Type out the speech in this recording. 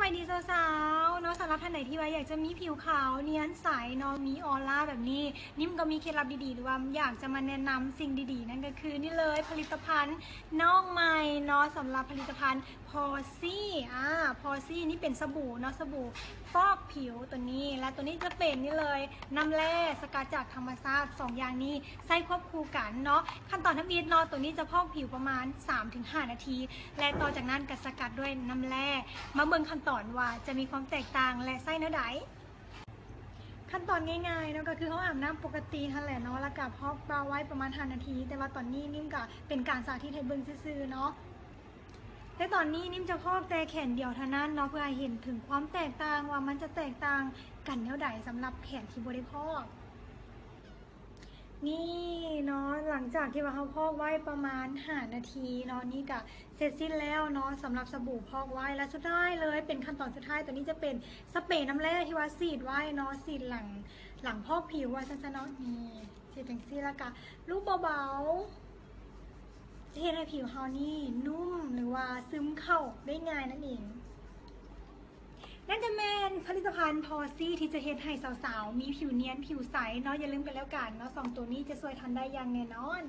มัยนี้สาวๆเนาะ ท่านไหนที่ว่าอยากจะมีผิวขาวเนียนใสเนาะมีออร่าแบบนี้ นิ่มก็มีเคล็ดลับดีๆหรือว่าอยากจะมาแนะนำสิ่งดีๆ นั่นก็คือนี่เลยผลิตภัณฑ์นองใหม่เนาะสำหรับผลิตภัณฑ์พอซี่อ่าพอซี่นี่เป็นสบู่เนาะสบู่ฟอกผิวตัวนี้ และตัวนี้จะเป็นนี่เลยน้ำแร่สกัดจากธรรมชาติสองอย่างนี้ใส่ควบคู่กันเนาะขั้นตอนทั้งนี้เนาะตัวนี้จะพอกผิวประมาณ 3-5 นาที และต่อจากนั้นก็สกัดด้วยน้ำแร่มาเบิ่งขั้นตอนว่าจะมีความแตกต่างและไส้เนื้อใดขั้นตอนง่ายๆเนาะก็คือเขาอาบน้ำปกติทันแหละเนาะแล้วก็พอกเบาไว้ประมาณ5นาที แต่ว่าตอนนี้นิ่มก็เป็นการสาธิตให้เบิ่งซื่อๆเนาะแต่ตอนนี้นิ่มจะพอกแต่แขนเดียวเท่านั้นเนาะเพื่อให้เห็นถึงความแตกต่างว่ามันจะแตกต่างกันเท่าใดสำหรับแขนที่บริพอกนี่เนาะ หลังจากที่ว่าเขาพอกไว้ประมาณหานาทีเนาะนี่ก็เสร็จสิ้นแล้วเนาะสำหรับสบู่พอกไว้และสุดท้ายเลย เป็นขั้นตอนสุดท้ายตัวนี้จะเป็นสเปรย์น้ำแร่ที่ว่าสีดไว้เนาะสีดหลังหลังพอกผิวว่าสั้นๆเนาะนี่สีดจังซี่แล้วก็ลูบเบาๆเห็นให้ผิวเฮานี่นุ่มหรือว่าซึมเข้าได้ง่ายนั่นเอง นั่นจะเป็นผลิตภัณฑ์พอซี่ที่จะเฮ็ดให้สาวๆ มีผิวเนียนผิวใสเนาะอย่าลืมกันแล้วกันเนาะสองตัวนี้จะช่วยทันได้อย่างแน่นอน